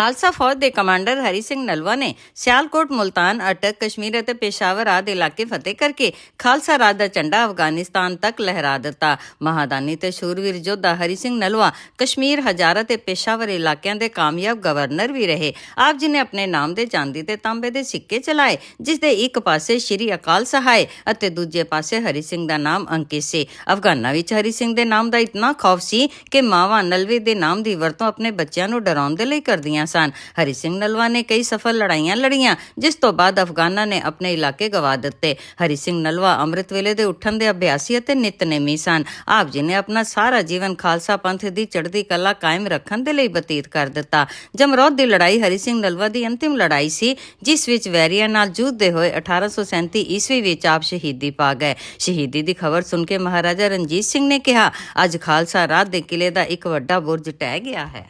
ਖਾਲਸਾ ਫੌਜ ਦੇ ਕਮਾਂਡਰ ਹਰੀ ਸਿੰਘ ਨਲਵਾ ਨੇ ਸਿਆਲਕੋਟ ਮੁਲਤਾਨ ਅਟਕ ਕਸ਼ਮੀਰ ਅਤੇ ਪੇਸ਼ਾਵਰ ਆਦਿ ਇਲਾਕੇ ਫਤਿਹ ਕਰਕੇ ਖਾਲਸਾ ਰਾਜ ਦਾ ਝੰਡਾ ਅਫਗਾਨਿਸਤਾਨ ਤੱਕ ਲਹਿਰਾ ਦਿੱਤਾ। ਮਹਾਦਾਨੀ ਤੇ ਸ਼ੂਰਵੀਰ ਯੋਧਾ ਹਰੀ ਸਿੰਘ ਨਲਵਾ ਕਸ਼ਮੀਰ, ਹਜ਼ਾਰਾ ਤੇ ਪੇਸ਼ਾਵਰ ਇਲਾਕਿਆਂ ਦੇ ਕਾਮਯਾਬ ਗਵਰਨਰ ਵੀ ਰਹੇ। ਆਪ ਜੀ ਨੇ ਆਪਣੇ ਨਾਮ ਦੇ ਚਾਂਦੀ ਤੇ ਤਾਂਬੇ ਦੇ ਸਿੱਕੇ ਚਲਾਏ, ਜਿਸ ਦੇ ਇੱਕ ਪਾਸੇ ਸ਼੍ਰੀ ਅਕਾਲ ਸਹਾਇ ਅਤੇ ਦੂਜੇ ਪਾਸੇ ਹਰੀ ਸਿੰਘ ਦਾ ਨਾਮ ਅੰਕਿਤ ਸੀ। ਅਫਗਾਨਾਂ ਵਿੱਚ ਹਰੀ ਸਿੰਘ ਦੇ ਨਾਮ ਦਾ ਇਤਨਾ ਖੌਫ ਸੀ ਕਿ ਮਾਵਾਂ ਨਲਵੇ ਦੇ ਨਾਮ ਦੀ ਵਰਤੋਂ ਆਪਣੇ ਬੱਚਿਆਂ ਨੂੰ ਡਰਾਉਣ ਦੇ ਲਈ ਕਰਦੀਆਂ ਸਨ। ਹਰੀ ਸਿੰਘ ਨਲਵਾ ਨੇ ਕਈ ਸਫਲ ਲੜਾਈਆਂ ਲੜੀਆਂ, ਜਿਸ ਤੋਂ ਬਾਅਦ ਅਫਗਾਨਾਂ ਨੇ ਆਪਣੇ ਇਲਾਕੇ ਗਵਾ ਦਿੱਤੇ। ਹਰੀ ਸਿੰਘ ਨਲਵਾ ਅੰਮ੍ਰਿਤ ਵੇਲੇ ਦੇ ਉੱਠਣ ਦੇ ਅਭਿਆਸੀ ਅਤੇ ਨਿਤਨੇਮੀ ਸਨ। ਆਪ ਜੀ ਨੇ ਆਪਣਾ ਸਾਰਾ ਜੀਵਨ ਖਾਲਸਾ ਪੰਥ ਦੀ ਚੜ੍ਹਦੀ ਕਲਾ ਕਾਇਮ ਰੱਖਣ ਦੇ ਲਈ ਬਤੀਤ ਕਰ ਦਿੱਤਾ। ਜਮਰੌਦ ਦੀ ਲੜਾਈ ਹਰੀ ਸਿੰਘ ਨਲਵਾ ਦੀ ਅੰਤਿਮ ਲੜਾਈ ਸੀ, ਜਿਸ ਵਿੱਚ ਵੈਰੀਆਂ ਨਾਲ ਜੂਝਦੇ ਹੋਏ 1837 ਈਸਵੀ ਵਿੱਚ ਆਪ ਸ਼ਹੀਦੀ ਪਾ ਗਏ। ਸ਼ਹੀਦੀ ਦੀ ਖਬਰ ਸੁਣ ਕੇ ਮਹਾਰਾਜਾ ਰਣਜੀਤ ਸਿੰਘ ਨੇ ਕਿਹਾ, ਅੱਜ ਖਾਲਸਾ ਰਾਜ ਦੇ ਕਿਲੇ ਦਾ ਇੱਕ ਵੱਡਾ ਬੁਰਜ ਟਹਿ ਗਿਆ ਹੈ।